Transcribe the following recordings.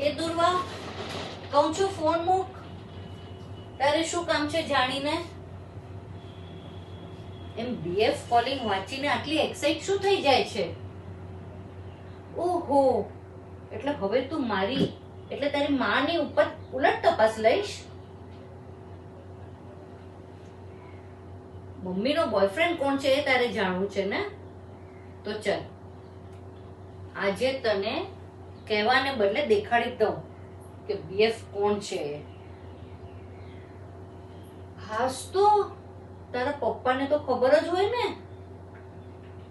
એ દુર્વા, કહું છું ફોન મૂક. તારે શું કામ છે જાણીને? એમ બીએફ કોલિંગ વાંચીને આટલી એક્સાઇટ શું થઈ જાય છે? ઓહો, એટલે હવે તું મારી, એટલે તારી માની ઉપર ઉલટ તપાસ લઈશ? મમ્મીનો બોયફ્રેન્ડ કોણ છે એ તારે જાણવું છે ને? તો ચલ, આજે તને કહેવાને બદલે દેખાડી દઉં કે બીએફ કોણ છે. હાસ તો તારા પપ્પાને તો ખબર જ હોય ને.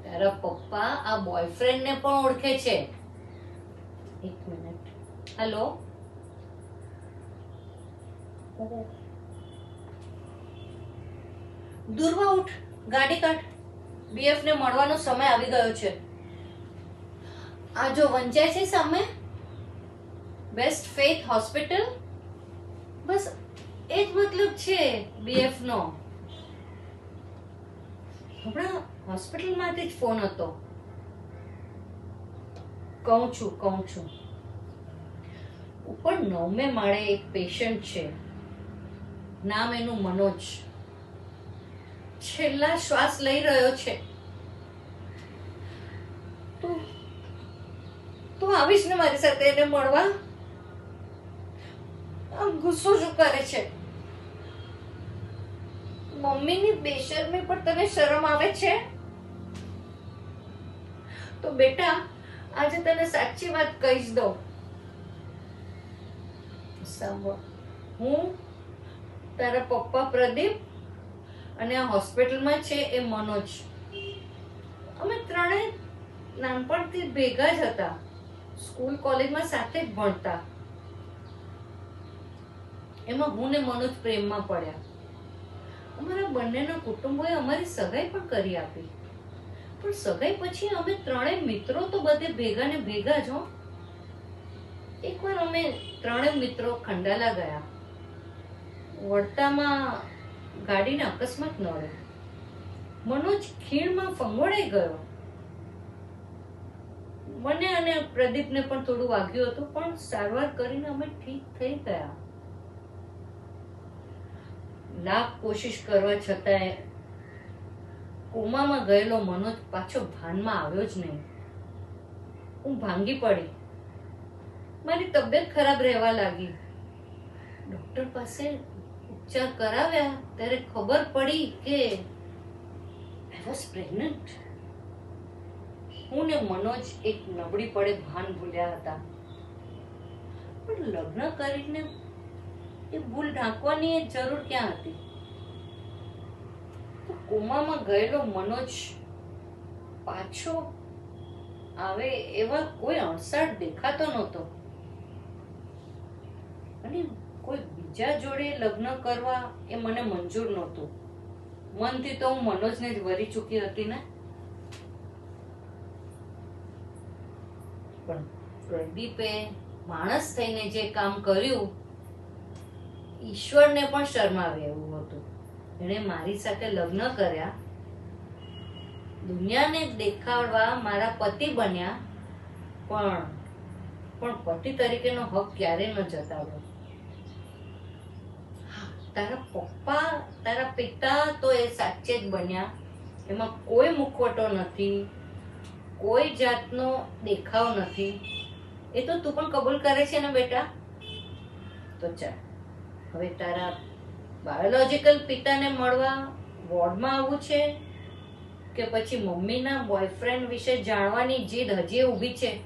તારા પપ્પા આ બોયફ્રેન્ડને પણ ઓળખે છે. એક મિનિટ. હેલો? દુર્વા ઉઠ, ગાડી કાઢ. બીએફ ને મળવાનો સમય આવી ગયો છે. આ જો વંચાય છે સામે? બેસ્ટ ફેથ હોસ્પિટલ બસ, એ જ મતલબ છે બીએફ નો. હમણાં હોસ્પિટલમાંથી જ ફોન હતો. કહું છું કહું છું. ઉપર નવમે માળે એક પેશન્ટ છે. નામ એનું મનોજ. છેલ્લા શ્વાસ લઈ રહ્યો છે. આવીશ ને મારી સાથે એને મળવા? આમ ગુસ્સો શું કરે છે? મમ્મીની બેશરમી પર તને શરમ આવે છે? તો બેટા, આજે તને સાચી વાત કહીશ દઉં. સાંભળ. હું તારા પપ્પા પ્રદીપ અને આ હોસ્પિટલમાં છે એ મનોજ. અમે ત્રણેય નાનપણથી ભેગા જ હતા. સ્કૂલ કોલેજમાં સાથે ભણતા. એમાં હું ને મનોજ પ્રેમમાં પડ્યા. અમારા બંનેના કુટુંબોએ અમારી સગાઈ પણ કરી આપી. પણ સગાઈ પછી અમે ત્રણેય મિત્રો તો બધે ભેગા ને ભેગા જ એકવાર અમે ત્રણેય મિત્રો ખંડાલા ગયા. વળતામાં ગાડીને અકસ્માત નડે મનોજ ખીણમાં ફંગોળાઈ ગયો. મને અને પ્રદીપને પણ થોડું વાગ્યું હતું, પણ સારવાર કરીને અમે ઠીક થઈ ગયા. લાખ કોશિશ કરવા છતાંય કોમામાં ગયેલો મનોજ પાછો ભાનમાં આવ્યો જ નહીં. હું ભાંગી પડી. મારી તબિયત ખરાબ રહેવા લાગી. ડોક્ટર પાસે ઉપચાર કરાવ્યા, ત્યારે ખબર પડી કે આઈ વોઝ પ્રેગ્નન્ટ. હું ને મનોજ એક નબળી પડે ભાન ભૂલ્યા હતા. પણ લગ્ન કરીને એ ભૂલ ઢાંકવાની એ જરૂર ક્યાં હતી? તો કોમામાં ગયેલો મનોજ પાછો આવે એવા કોઈ અણસાડ દેખાતો નહોતો. અને કોઈ બીજા જોડે લગ્ન કરવા એ મને મંજૂર નહોતું. મનથી તો હું મનોજને જ વરી ચૂકી હતી ને. પણ પ્રદીપે માણસ થઈને જે કામ કર્યું, ઈશ્વરને પણ શરમાવે એવું હતું. એણે મારી સાથે લગ્ન કર્યા. દુનિયાને દેખાડવા મારા પતિ બન્યા, પણ પણ પતિ તરીકેનો હક ક્યારે ન જતાવ્યો. તારા પપ્પા, તારા પિતા તો એ સાચે જ બન્યા. એમાં કોઈ મુખવટો નથી. કોઈ જાતનો દેખાવ નથી. એ તો તું પણ કબૂલ કરે છે ને બેટા? તો ચાલ. હવે તારા બાયોલોજિકલ પિતાને મળવા વોર્ડમાં આવવું છે કે પછી મમ્મીના બોયફ્રેન્ડ વિશે જાણવાની જીદ હજી ઊભી છે?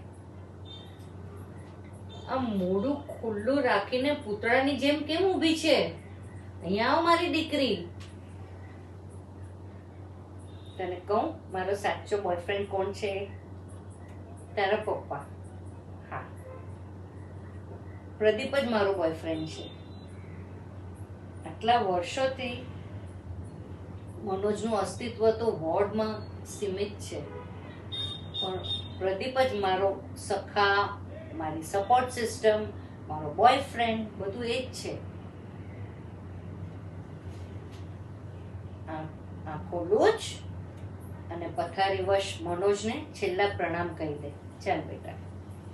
આ મોઢું ખુલ્લું રાખીને પૂતળાની જેમ કેમ ઊભી છે? અહીંયા આવ મારી દીકરી. તને કહું, મારો સાચો બોયફ્રેન્ડ કોણ છે? તારા પપ્પા. હા. પ્રદીપ જ મારો બોયફ્રેન્ડ છે. આટલા વર્ષોથી મનોજનું અસ્તિત્વ તો વોર્ડમાં સીમિત છે. પણ પ્રદીપ જ મારો સખા, મારી સપોર્ટ સિસ્ટમ મારો બોયફ્રેન્ડ બધું એ જ છે. આ- આખો લોચ અને પથારી વશ મનોજને છેલ્લા પ્રણામ કહી દે. ચાલ બેટા.